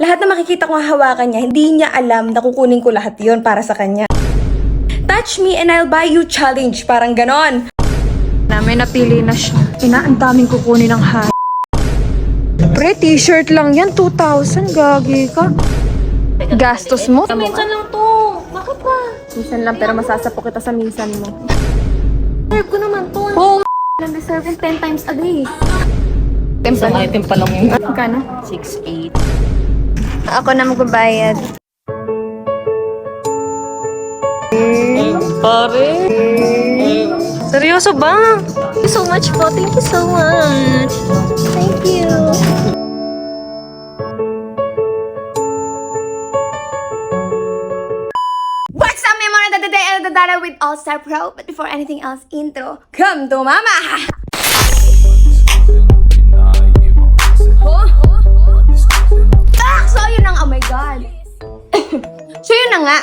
lahat na makikita kong hahawakan niya, hindi niya alam na kukunin ko lahat yon para sa kanya. Touch me and I'll buy you challenge, parang ganon. Na may napili na siya. Ina, ang daming kukunin ng ha. Pre, t-shirt lang yan. 2,000. Gagi ka. Gastos mo? Minsan lang to. Bakit ba? Minsan lang, pero masasapo kita sa minsan mo. Deserve ko naman to. Oo, Lang deserve yung 10 times a day. tempa. item pa lang yung Magkano? 6'8". Ako na magbabayad. Pare. Seryoso ba? Thank you so much po. Thank you so much. Thank you. What's up, Memora da da da da da with All Star Pro? But before anything else, intro, come to mama! So, yun na nga.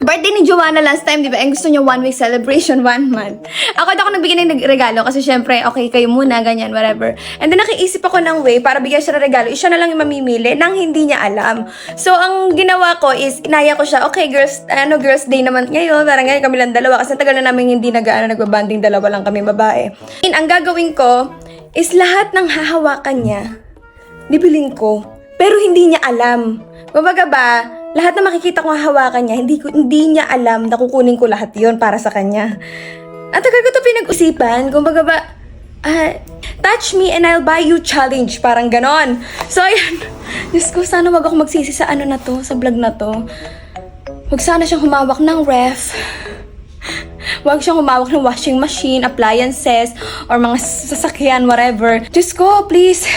Birthday ni Joanna last time, di ba? Ang gusto niya one week celebration, one month. Ako ako nagbigay ng regalo kasi syempre, okay, kayo muna, ganyan, whatever. And then nakiisip ako ng way para bigyan siya ng regalo. Siya na lang yung mamimili nang hindi niya alam. So, ang ginawa ko is, inaya ko siya, okay, girls, ano, girls day naman ngayon. Parang ngayon kami lang dalawa kasi tagal na namin hindi nag, ano, nagbabanding dalawa lang kami babae. And ang gagawin ko is lahat ng hahawakan niya, bibilin ko. Pero hindi niya alam. Kumbaga ba, lahat na makikita kong hahawakan niya, hindi, hindi niya alam na kukunin ko lahat yon para sa kanya. Ang tagal ko to pinag-usipan. Kumbaga ba, ah, touch me and I'll buy you challenge. Parang ganon. So, ayan. Diyos ko, sana wag ako magsisi sa ano na to, sa vlog na to. Wag sana siyang humawak ng ref. Huwag siyang humawak ng washing machine, appliances, or mga sasakyan, whatever. Diyos ko, please.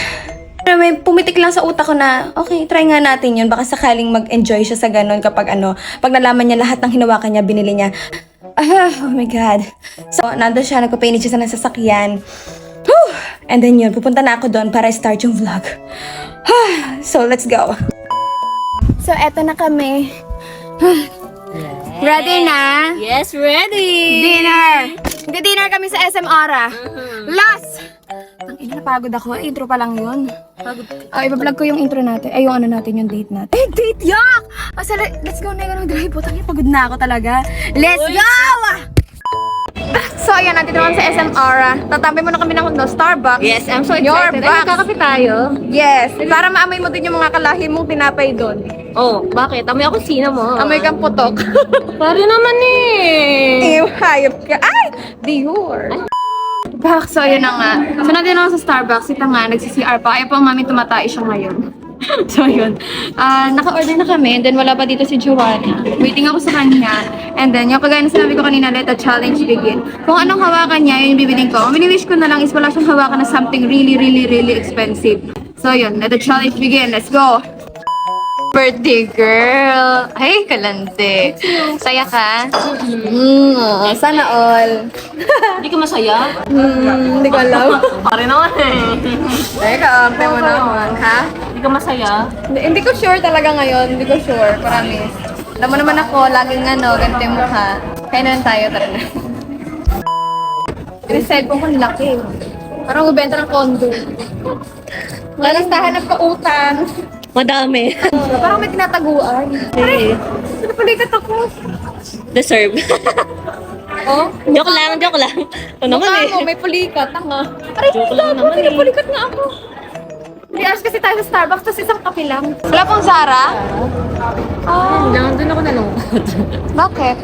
Pero may pumitik lang sa utak ko na, okay, try nga natin yun. Baka sakaling mag-enjoy siya sa ganun kapag ano, pag nalaman niya lahat ng hinawakan niya, binili niya. Ah, oh my God. So, nandun siya, nagpapainit siya sa nasasakyan. Whew! And then yun, pupunta na ako doon para start yung vlog. so, let's go. So, eto na kami. Ready na? Yes, ready. Dinner! Nag-dinner kami sa SM Aura. Last! Ang ina, napagod ako. Intro pa lang yun. Pagod. Ah, iba-vlog ko yung intro natin. Ay, yung ano natin, yung date natin. Eh, date, yak! Ah, sala, let's go na yung drive. Putang ina, pagod na ako talaga. Let's go! So, ayan, nandito naman sa SM Aura. Tatambay muna kami ng no, Starbucks. Yes, I'm so Your excited. box. Ay, kakapit tayo. Yes, para maamoy mo din yung mga kalahi mong tinapay doon. Oh, bakit? Amoy ako sino mo. Amoy kang putok. Pare naman eh. Ew, hayop ka. Ay! Dior. Bak, so yun na nga. So nandito ako sa Starbucks. Ito nga, nagsi-CR pa. Ayaw pa mami tumatay siya ngayon. so yun. Ah, naka-order na kami. And then wala pa dito si Joanna. Waiting ako sa kanya. And then, yung kagaya na sinabi ko kanina, let the challenge begin. Kung anong hawakan niya, yun yung bibiling ko. Ang mini-wish ko na lang is wala siyang hawakan na something really, really, really expensive. So yun, let the challenge begin. Let's go! Birthday girl! Ay, kalante. Saya ka? Mm, sana all. Hindi ka masaya? Hmm, hindi ko alam. Pare naman eh. Teka, arte mo naman, ha? Hindi ka masaya? Hindi, hindi ko sure talaga ngayon. Hindi ko sure, promise. Alam mo naman ako, laging ano, ganito yung mukha. Kaya na lang tayo talaga. Yung cellphone ko laki. Parang mabenta ng condo. Wala nang hanap ka utang. Madami. Parang may tinataguan. Eh, Napalikat ako. Deserve. Oh, joke lang, joke lang. Ito naman mukha eh. mo, may pulikat. Tanga. Aray, Joke hindi lang ako. naman eh. Pinapulikat nga ako. Hindi, kasi tayo sa Starbucks, tapos isang kape lang. Wala pong Zara? Oh, Lang, doon ako nalungkot. bakit?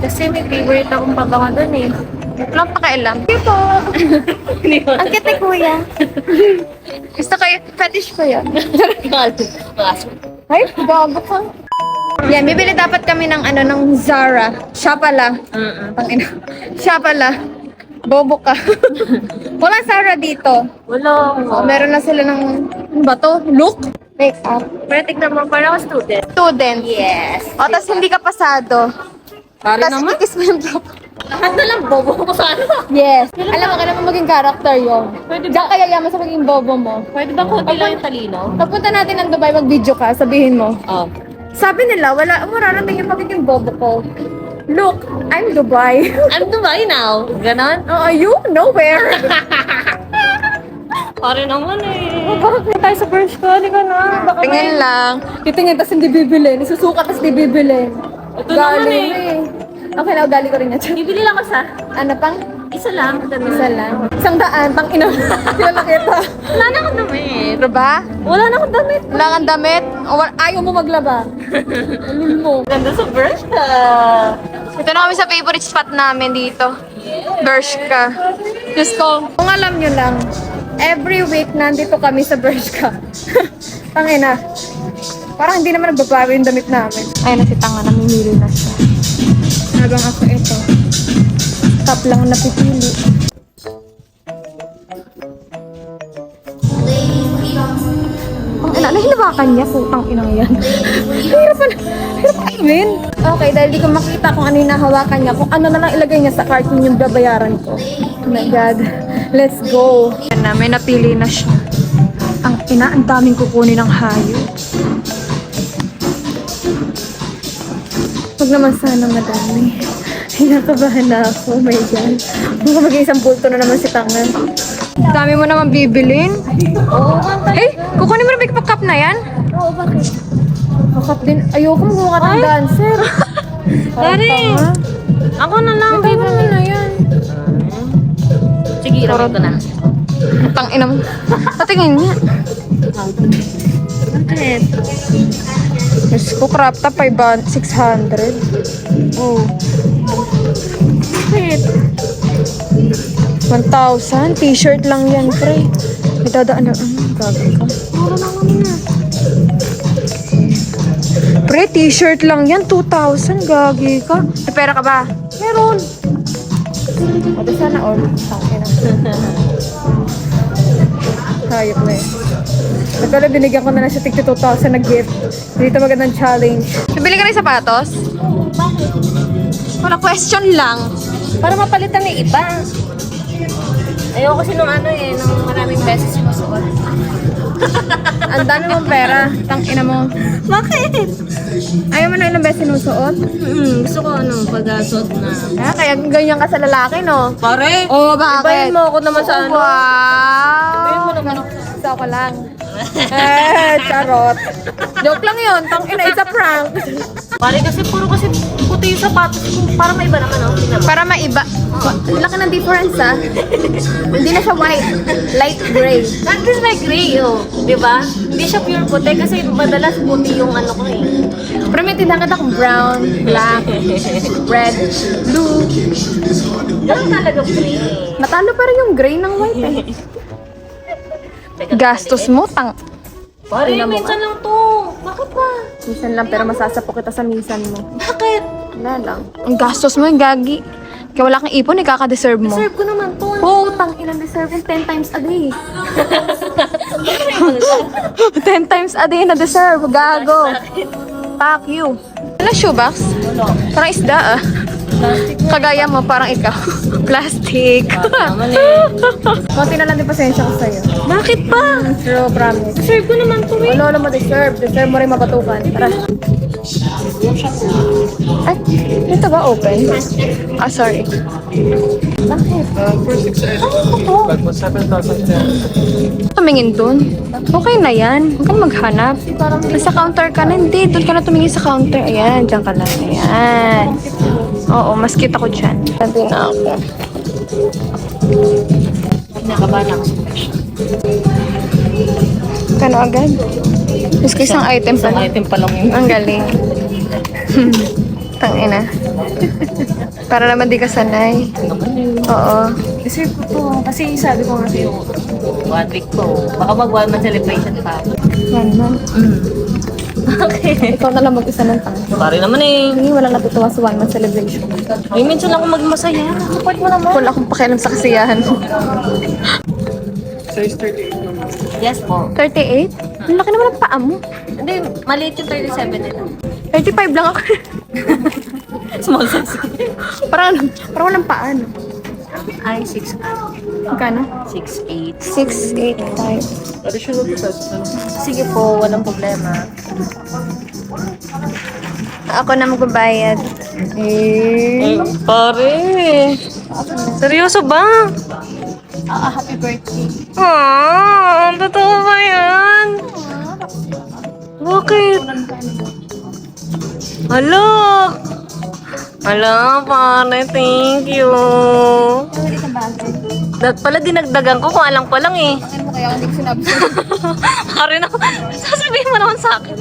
Kasi may favorite akong pabango doon eh. Walang pakialam. Ito. Ang cute ni kuya. Gusto ko yung fetish ko yan. Ay, gago ka. Yan, bibili dapat kami ng ano, ng Zara. Siya pala. Tangina. Siya pala. Bobo ka. Walang Zara dito. Wala. Oh, meron na sila ng, ano ba to? Look? Make up. Pero tignan mo, parang ako student. Student. Yes. O, tas hindi ka pasado. Pare Tas naman. ikis mo yung block. Lahat na lang bobo ko sa ano. Yes. Alam mo, kailangan mo maging character yun. Pwede Diyan kaya yaman sa maging bobo mo. Pwede ba konti lang yung talino? Papunta natin ng Dubai, mag-video ka, sabihin mo. Oh. Sabi nila, wala, mararating yung magiging bobo ko. Look, I'm Dubai. I'm Dubai now. Ganon? Oh, are you? Nowhere. Pare naman eh. Bakit na tayo sa first ko? Hindi ka na. Baka Tingin lang. Titingin, tapos hindi bibili. Nisusukat, tapos hindi bibili. Ito naman eh. Okay na, ugali ko rin yan. Bibili lang ako sa Ano pang? isa lang. Ganun. Isa lang. Isang daan, pang ina. Sila nakita. Wala na akong damit. Ano ba? Wala na akong damit. Wala kang damit? O, wa- Ayaw mo maglaba. Alin mo. Ganda sa Bershka. Ito na kami sa favorite spot namin dito. Bershka. Diyos ko. Kung alam nyo lang, every week nandito kami sa Bershka. Tangina. Parang hindi naman nagbabago yung damit namin. Ayun na si Tanga, namimili na siya. Habang ako ito, top lang ang napipili. Ang ina, nahinabakan niya, putang inang yan. Hirap pa, hirap pa imin. Okay, dahil di ko makita kung ano yung nahawakan niya, kung ano na lang ilagay niya sa cart yung babayaran ko. Oh my God. Let's go. Yan na, may napili na siya. Ang ina, ang daming kukunin ng hayop. Huwag naman sana madami. Hinakabahan na ako, oh my God. Baka maging isang bulto na naman si Tangan. Dami mo naman bibilin. Oo. Hey, kukunin mo na big cup na yan? Oo, bakit? Kakap din. Ayoko magmukha ng dancer. Pare. Ako na lang, Ito baby. naman na yan. Sige, iramay ko na. Tang ina mo. Patingin niya. Bakit? Diyos ko, crop top, 500, 600. Oh. Bakit? 1,000. T-shirt lang yan, pre. May dadaan na, ano, gabi ka. Pre, t-shirt lang yan, 2,000. Gagi ka. May pera ka ba? Meron. O, sana all. Tangin na. Hayop na eh. Nagkala binigyan ko na lang siya tig 2,000 na gift. Dito magandang challenge. Bibili ka rin sapatos? Wala question lang. Para mapalitan ng iba. Ayoko kasi nung ano eh, nung maraming beses sinusuot. Ang dami mong pera. Tang ina mo. Bakit? Ayaw mo na ilang beses sinusuot? Hmm, gusto ko ano, pag-suot na. Ah, kaya ganyan ka sa lalaki, no? Pare! Oo, oh, bakit? Ibahin mo ako naman sa ano. Wow! Ako. Gusto ko lang. eh, charot. Joke lang yun. Tang ina, it's a prank. Pare kasi puro kasi puti yung sapatos ko. Para maiba naman oh. Tingnan mo. Para maiba. Laki ng difference, ah. Hindi na siya white. Light gray. That is like gray oh. Di ba? Hindi siya pure puti kasi madalas puti yung ano ko eh. Pero may tindahan kita kung brown, black, red, blue. Ganun talaga free. Matalo pa rin yung gray ng white, eh. Gastos mo, tang... Pare, minsan lang to. Bakit ba? Minsan lang, pero masasapo kita sa minsan mo. Bakit? Wala lang. Ang gastos mo, yung gagi. Kaya wala kang ipon, ikaka-deserve mo. Serve ko naman to. Oh, tang ilang deserve yung 10 times a day. 10 times a day na deserve. Gago. Fuck you. Ano shoebox? Wala. Parang isda ah. Kagaya mo, parang ikaw. Plastic. Eh. Konti na lang din pasensya ko sa'yo. Bakit pa? True, promise. Serve ko naman to eh. Ano na mo deserve? Deserve mo rin mapatukan. Tara. Ay, ito ba open? ah, sorry. Bakit? Tumingin dun. Okay na yan. Huwag kang maghanap. Nasa counter ka na. Hindi, dun ka na tumingin sa counter. Ayan, dyan ka lang. Ayan. Oo, mas kita ko dyan. Sabi na ako. Kinakabahan ako sa presyo. Kano agad? Mas isang item pa Isang lang. item pa lang yun. Ang galing. Tangina. Para naman di ka sanay. Oo. Deserve ko to. Kasi sabi ko nga sa'yo, one week ko. Baka mag one month celebration pa. Yan man. Bakit? Ikaw na lang mag-isa ng tanga. Pare naman eh. Hindi, walang natutuwa sa one month celebration. May minsan lang ako maging masaya. Support mo naman. Wala akong pakialam sa kasiyahan mo. Yes po. 38? Ang laki naman ang paa mo. Hindi, maliit yung 37 nila. 35 lang ako. Small size. parang, parang walang paa, no? Ay, 6 Magkano? 6, 8. 6, 8, 5. Sige po, walang problema. Ako na magbabayad. Eh, pare. Seryoso ba? Ah, happy birthday. Ah, totoo ba yan? Bakit? Hala! Hala, pare, thank you. Hindi ka bagay. Dat pala dinagdagan ko kung alang ko lang eh. Ano mo kaya hindi ko sinabi sa'yo? Pare na, sasabihin mo naman sa akin.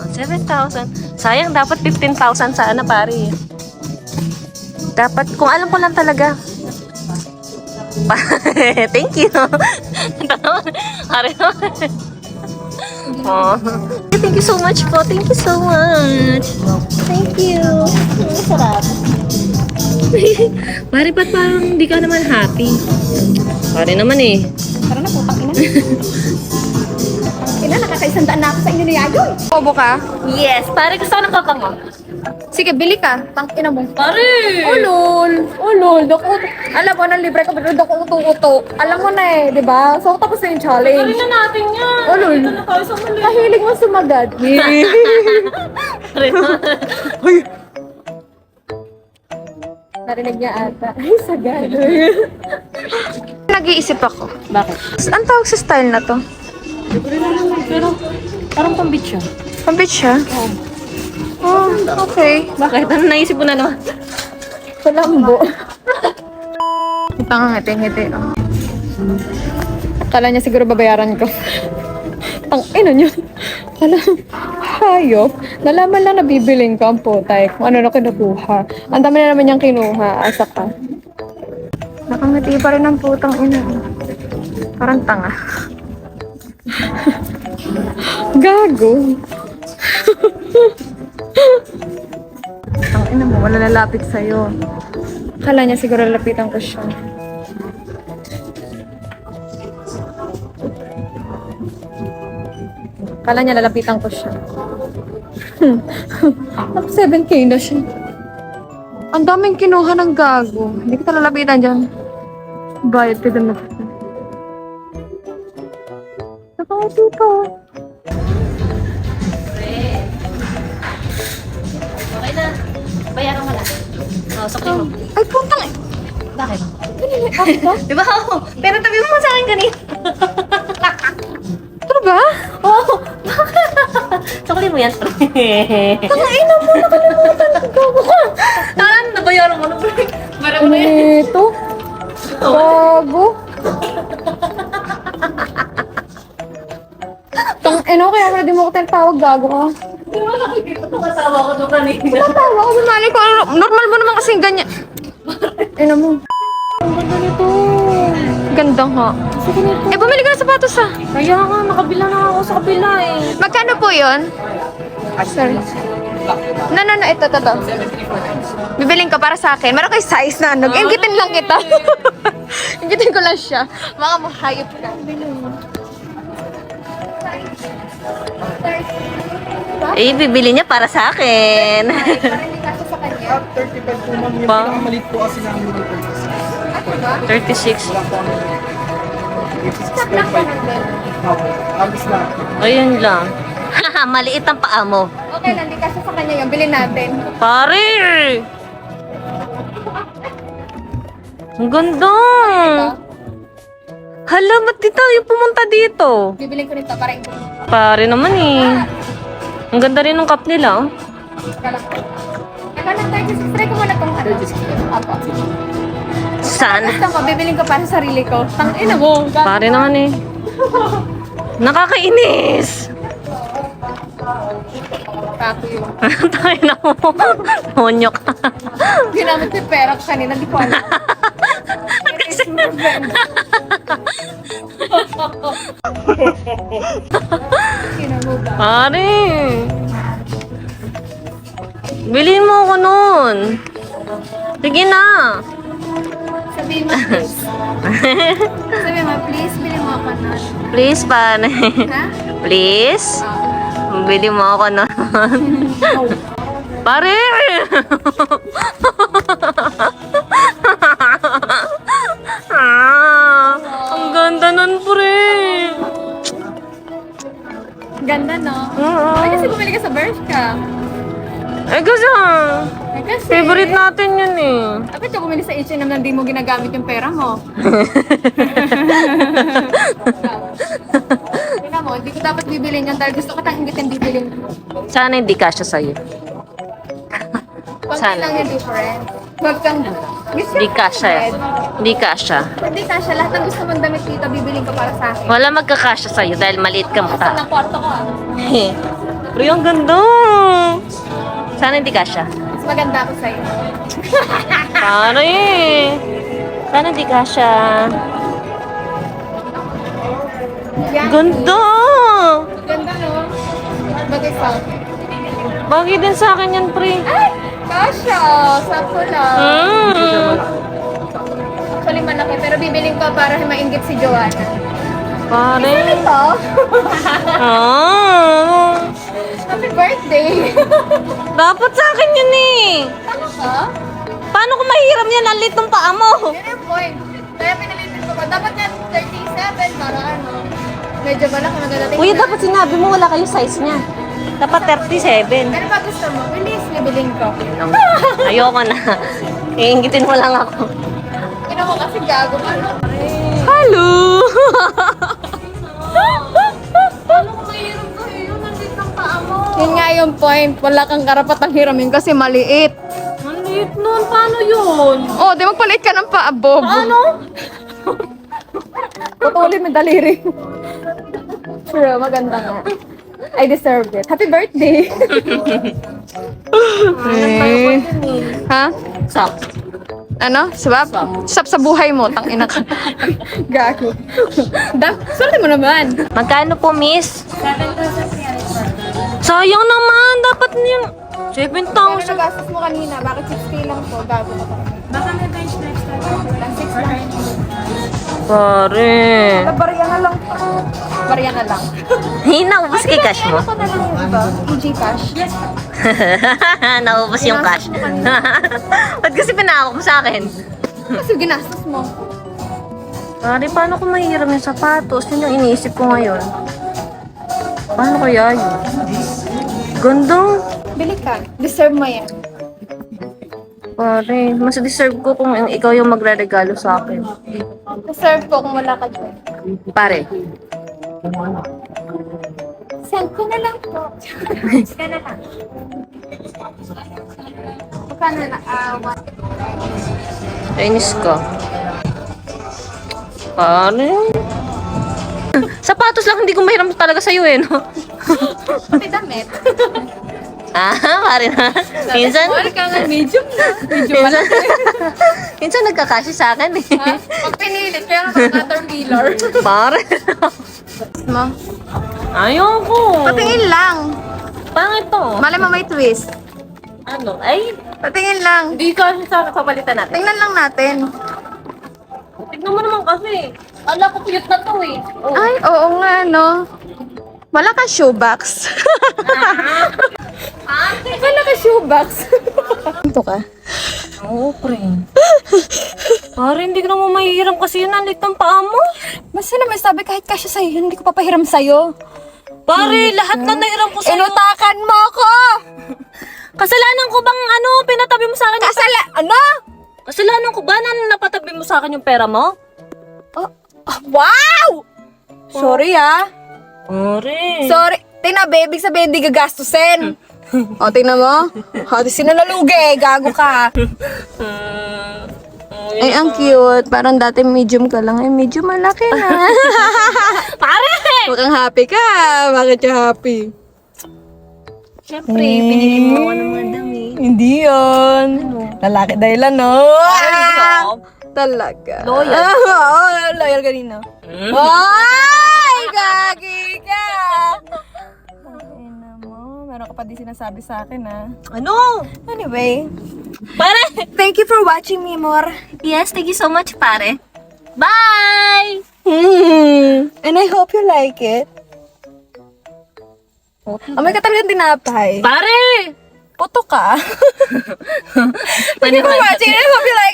Oh, 7,000. Sayang, dapat 15,000 sana pare. Dapat, kung alam ko lang talaga. Thank you. Pare naman. Oh. Thank you so much po. Thank you so much. Thank you. Sarap. Pare, ba't parang hindi ka naman happy? Pare naman eh. Tara na, putang ina. Ina, nakakaisandaan na ako sa inyo ni Yayoy. Bobo ka? Yes, pare gusto ko ng papango. Sige, bili ka. Tang ina mo. Pare! Ulol! Ulol! Dako, alam mo na libre ka pero dako uto-uto. Alam mo na eh, di ba? So, tapos na yung challenge. na natin yan. Ulol! Kahilig mo sumagat. Pare Narinig niya ata. Ay, sagad. Nag-iisip ako. Bakit? Ang tawag sa style na to? Pero parang pambit siya. Pambit siya? Oh, okay. Bakit? Ano naisip mo na naman? Palambo. Tanga ngiti-ngiti. Oh. Kala niya siguro babayaran ko. Ang ina niyo. Kala, hayop. Nalaman lang na bibiling ko ang putay kung ano na kinukuha. Ang dami na naman niyang kinuha. Asa ka. Nakangiti pa rin ang putang ina. Parang tanga. Gago. Ang ina mo, wala lalapit sa'yo. Kala niya siguro lalapitan ko siya. Kala niya lalapitan ko siya. Naka 7k na siya. Ang daming kinuha ng gago. Hindi kita lalapitan dyan. Bayad ka dyan na. Nakaupo pa. Okay na. Bayaran mo na. Oh, sakay mo. Ay, putang eh. Bakit? Ano Di ba? Oo. Pero tabi mo sa akin kanina. Ano ba? Oo. Sakali mo yan. Tangina mo, nakalimutan ka. Ano nabayaran mo na? Bayaran mo na yan. ito? Gago. Tang ino, kaya pala di mo ko tinatawag gago ka. Di ba nakikita ko kasama ko doon kanina? Tinatawa ko, bumali ko. Normal mo naman kasing ganyan. Ino mo. Ang ganda nito. Ganda nga. Sige. Eh, bumili ka ng sapatos ah. Kaya nga, nakabila na ako sa kabila eh. Magkano po yun? Sorry. No, no, no. Ito, ito, ito. Bibiling ka para sa akin. Meron kayo size na ano. Ingitin lang kita. Ingitin ko lang siya. Mga mahayop ka. Eh, bibili niya para sa akin. Para hindi kasi sa kanya. 35 po ma'am, yung Pa? pinakamalit po kasi namin yung 36. Ano ba? 36. Wala po kami. Stop lang pa 86.5. nun. Opo, agis na. Ayun lang. Haha, maliit ang paa mo. Okay lang, hindi kasi sa kanya yun. Bilhin natin. Pare! Ang ganda! Hala, ba't di tayo pumunta dito? Bibiling ko nito para ito. Pare naman eh. Ang ganda rin ng cup nila. oh. Teka lang. Teka lang, 36. Try ko muna itong ano. Apo. Sana. Gusto ko, bibiling ko para sa sarili ko. Tang ina mo. Pare naman eh. Nakakainis! Kako yun. Tayo na mo. Monyo ka. Ginamit yung pera ko kanina, di ko alam. Ba? Pare! Bilhin mo ako nun. Sige na. Sabihin mo, please. Sabihin mo, please, bilhin mo ako nun. Please, pare. Ha? Please. Bili mo ako nun. Pare! ah, ang ganda nun, pre. Ganda, no? Oo. Ay, kasi bumili ka sa Bershka. Eh, kasi, Eh, kasi, favorite natin yun eh. Bakit ka bumili sa H&M na hindi mo ginagamit yung pera mo? Tingnan mo, hindi ko dapat bibilin yun dahil gusto ko tayong ingitin bibilin. Sana hindi kasya sa'yo. Konti Sana. lang yung difference. Huwag kang... Hindi kasya eh. Hindi kasya. Hindi kasya. Lahat ng gusto mong damit dito, bibilin ko para sa akin. Wala magkakasya sa'yo dahil maliit ka mata. ang kwarto ko ah? Pero yung ganda. Sana hindi kasya. Maganda ako sa'yo. Para eh. Sana hindi kasya. Yan. Ganda! Ganda no? Bagay sa Bagay din sa akin yan, pre. Ay! Kasha! Sakto lang. Mm. Actually malaki, pero bibiling ko para maingit si Joanna. Pare. Ito? Ah. Happy birthday! Dapat sa akin yun eh. Tama ka? Paano kung mahiram yan? Ang lit ng paa mo. Yun yung point. Kaya pinalitin ko pa. Dapat nga 37 para ano. Medyo malaki maganda Kuya, dapat sinabi mo wala kayo size niya. Dapat 37. Ano ba gusto mo? Release, bibiling ko. Ayoko na. Iingitin mo lang ako. Ina ko kasi gago. Ano? Hello! yung point. Wala kang karapatang hiramin kasi maliit. Ang liit nun. Paano yun? Oh, di magpalit ka ng paa, Bob. Ano? Putulin mo daliri. True, maganda nga. I deserve it. Happy birthday! eh. Ha? Sak. Ano? Swap? Swap sa buhay mo, tang ina ka. Gago. da, swerte mo naman. Magkano po, miss? Sayang naman. Dapat yung Pero 7,000. nagastos mo kanina, bakit 6K lang to? Gago ka pa. Baka may bench next time. Lang 6 lang. Pare. Barya na lang. Barya na lang. Hinaubos kay cash mo. Ano ko na lang yung iba? EG cash? Yes. Naubos yung cash. Ba't kasi pinako mo sa akin? Kasi ginastos mo. Pare, paano kung mahiram yung sapatos? Yun yung iniisip ko ngayon. Paano kaya yun? Ganda. Bili ka. Deserve mo yan. Pare, mas deserve ko kung ikaw yung magre-regalo sa akin. Deserve ko kung wala ka dyan. Pare, Send ko na lang po. Send na lang. Magkano na? Ah, one. Ka. Pare. Sapatos lang, hindi ko mahiram talaga sa'yo eh, no? Pati damit. ah, pare na. Minsan, Wala ka nga medium na. Medium minsan, minsan nagkakashi sa akin eh. Ha? Pag pinilit, kaya ka caterpillar. Pare. Mo? Ayoko. Patingin lang. Pangit to. Malay mo may twist. Ano? Ay, Patingin lang. hindi ka sa papalitan natin. Tingnan lang natin. Tignan mo naman kasi. Ala ko cute na to eh. Oh. Ay, oo nga, no. Wala ka shoebox. Wala ka shoebox. Ito ka. Oo, pre. Pare, hindi ko naman mahihiram kasi yun. Ang lit ng paa mo. Basta na may sabi kahit kasya sa'yo, hindi ko papahiram sa'yo. Pare, lahat na nahiram ko sa'yo. Inutakan mo ako! Kasalanan ko bang ano, pinatabi mo sa akin yung Kasala... Ano? Kasalanan ko ba na napatabi mo sa akin yung pera mo? Oh, oh, wow! Sorry ah. Pare. Sorry. Tina, baby, sabihin hindi gagastusin. o, tingnan mo. O, di sino nalugi? Gago ka. Ay, ang cute. Parang dati medium ka lang. Ay, medium malaki na. Pare! Mukhang happy ka. Bakit ka happy? Siyempre, binili mo ako ng mga damit. Hindi yun. Lalaki dahilan, no? Ah! Talaga. Loyal. Oo, loyal kanina. Ay, gagi pa di sinasabi sa akin, ha? Ano? Anyway, Pare! thank you for watching me, Mor. Yes, thank you so much, pare. Bye! And I hope you like it. Amoy ka talagang tinapay. Pare! Puto ka. Thank you for watching I hope you like